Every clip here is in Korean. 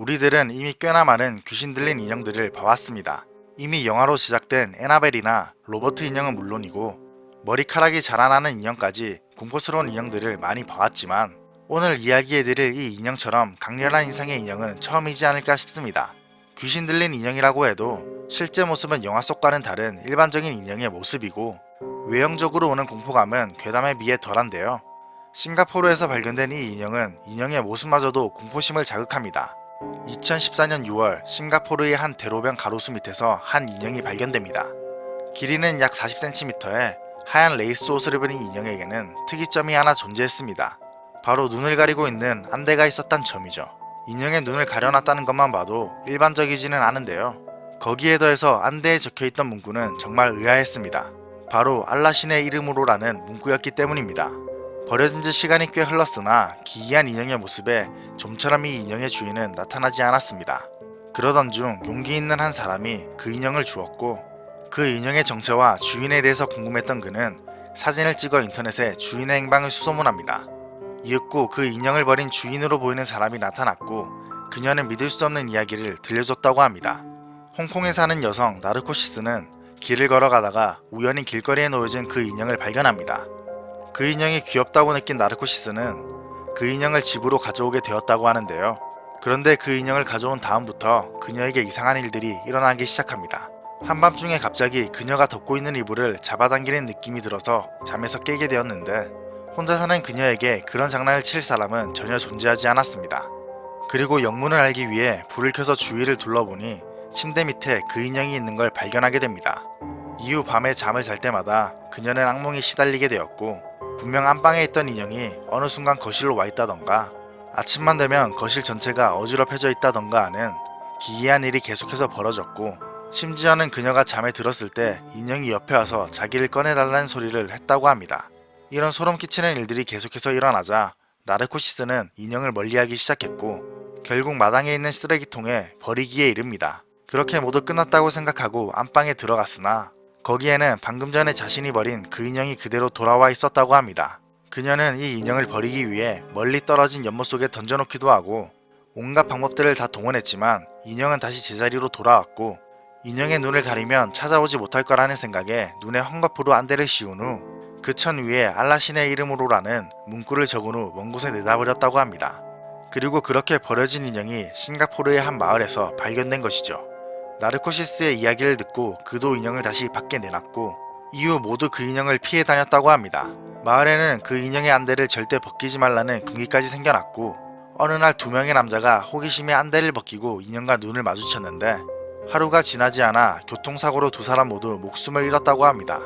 우리들은 이미 꽤나 많은 귀신 들린 인형들을 봐왔습니다. 이미 영화로 제작된 에나벨이나 로버트 인형은 물론이고 머리카락이 자라나는 인형까지 공포스러운 인형들을 많이 봐왔지만 오늘 이야기해드릴 이 인형처럼 강렬한 인상의 인형은 처음이지 않을까 싶습니다. 귀신 들린 인형이라고 해도 실제 모습은 영화 속과는 다른 일반적인 인형의 모습이고 외형적으로 오는 공포감은 괴담에 비해 덜한데요. 싱가포르에서 발견된 이 인형은 인형의 모습마저도 공포심을 자극합니다. 2014년 6월 싱가포르의 한 대로변 가로수 밑에서 한 인형이 발견됩니다. 길이는 약 40cm에 하얀 레이스 옷을 입은 이 인형에게는 특이점이 하나 존재했습니다. 바로 눈을 가리고 있는 안대가 있었단 점이죠. 인형의 눈을 가려놨다는 것만 봐도 일반적이지는 않은데요. 거기에 더해서 안대에 적혀있던 문구는 정말 의아했습니다. 바로 알라신의 이름으로라는 문구였기 때문입니다. 버려진 지 시간이 꽤 흘렀으나 기이한 인형의 모습에 좀처럼 이 인형의 주인은 나타나지 않았습니다. 그러던 중 용기 있는 한 사람이 그 인형을 주었고 그 인형의 정체와 주인에 대해서 궁금했던 그는 사진을 찍어 인터넷에 주인의 행방을 수소문합니다. 이윽고 그 인형을 버린 주인으로 보이는 사람이 나타났고 그녀는 믿을 수 없는 이야기를 들려줬다고 합니다. 홍콩에 사는 여성 나르코시스는 길을 걸어가다가 우연히 길거리에 놓여진 그 인형을 발견합니다. 그 인형이 귀엽다고 느낀 나르코시스는 그 인형을 집으로 가져오게 되었다고 하는데요. 그런데 그 인형을 가져온 다음부터 그녀에게 이상한 일들이 일어나기 시작합니다. 한밤중에 갑자기 그녀가 덮고 있는 이불을 잡아당기는 느낌이 들어서 잠에서 깨게 되었는데 혼자 사는 그녀에게 그런 장난을 칠 사람은 전혀 존재하지 않았습니다. 그리고 영문을 알기 위해 불을 켜서 주위를 둘러보니 침대 밑에 그 인형이 있는 걸 발견하게 됩니다. 이후 밤에 잠을 잘 때마다 그녀는 악몽에 시달리게 되었고 분명 안방에 있던 인형이 어느 순간 거실로 와 있다던가 아침만 되면 거실 전체가 어지럽혀져 있다던가 하는 기이한 일이 계속해서 벌어졌고 심지어는 그녀가 잠에 들었을 때 인형이 옆에 와서 자기를 꺼내달라는 소리를 했다고 합니다. 이런 소름 끼치는 일들이 계속해서 일어나자 나르코시스는 인형을 멀리하기 시작했고 결국 마당에 있는 쓰레기통에 버리기에 이릅니다. 그렇게 모두 끝났다고 생각하고 안방에 들어갔으나 거기에는 방금 전에 자신이 버린 그 인형이 그대로 돌아와 있었다고 합니다. 그녀는 이 인형을 버리기 위해 멀리 떨어진 연못 속에 던져놓기도 하고 온갖 방법들을 다 동원했지만 인형은 다시 제자리로 돌아왔고 인형의 눈을 가리면 찾아오지 못할 거라는 생각에 눈에 헝겊으로 안대를 씌운 후 그 천 위에 알라신의 이름으로라는 문구를 적은 후 먼 곳에 내다버렸다고 합니다. 그리고 그렇게 버려진 인형이 싱가포르의 한 마을에서 발견된 것이죠. 나르코시스의 이야기를 듣고 그도 인형을 다시 밖에 내놨고 이후 모두 그 인형을 피해 다녔다고 합니다. 마을에는 그 인형의 안대를 절대 벗기지 말라는 금기까지 생겨났고 어느 날 두 명의 남자가 호기심에 안대를 벗기고 인형과 눈을 마주쳤는데 하루가 지나지 않아 교통사고로 두 사람 모두 목숨을 잃었다고 합니다.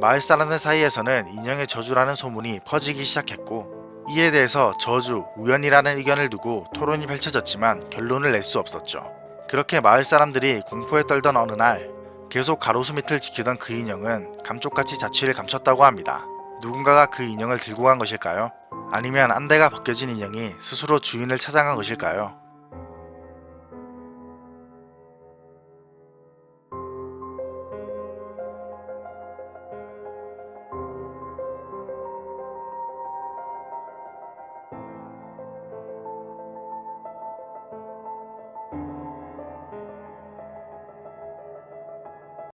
마을 사람들 사이에서는 인형의 저주라는 소문이 퍼지기 시작했고 이에 대해서 저주, 우연이라는 의견을 두고 토론이 펼쳐졌지만 결론을 낼 수 없었죠. 그렇게 마을 사람들이 공포에 떨던 어느 날 계속 가로수 밑을 지키던 그 인형은 감쪽같이 자취를 감췄다고 합니다. 누군가가 그 인형을 들고 간 것일까요? 아니면 안대가 벗겨진 인형이 스스로 주인을 찾아간 것일까요?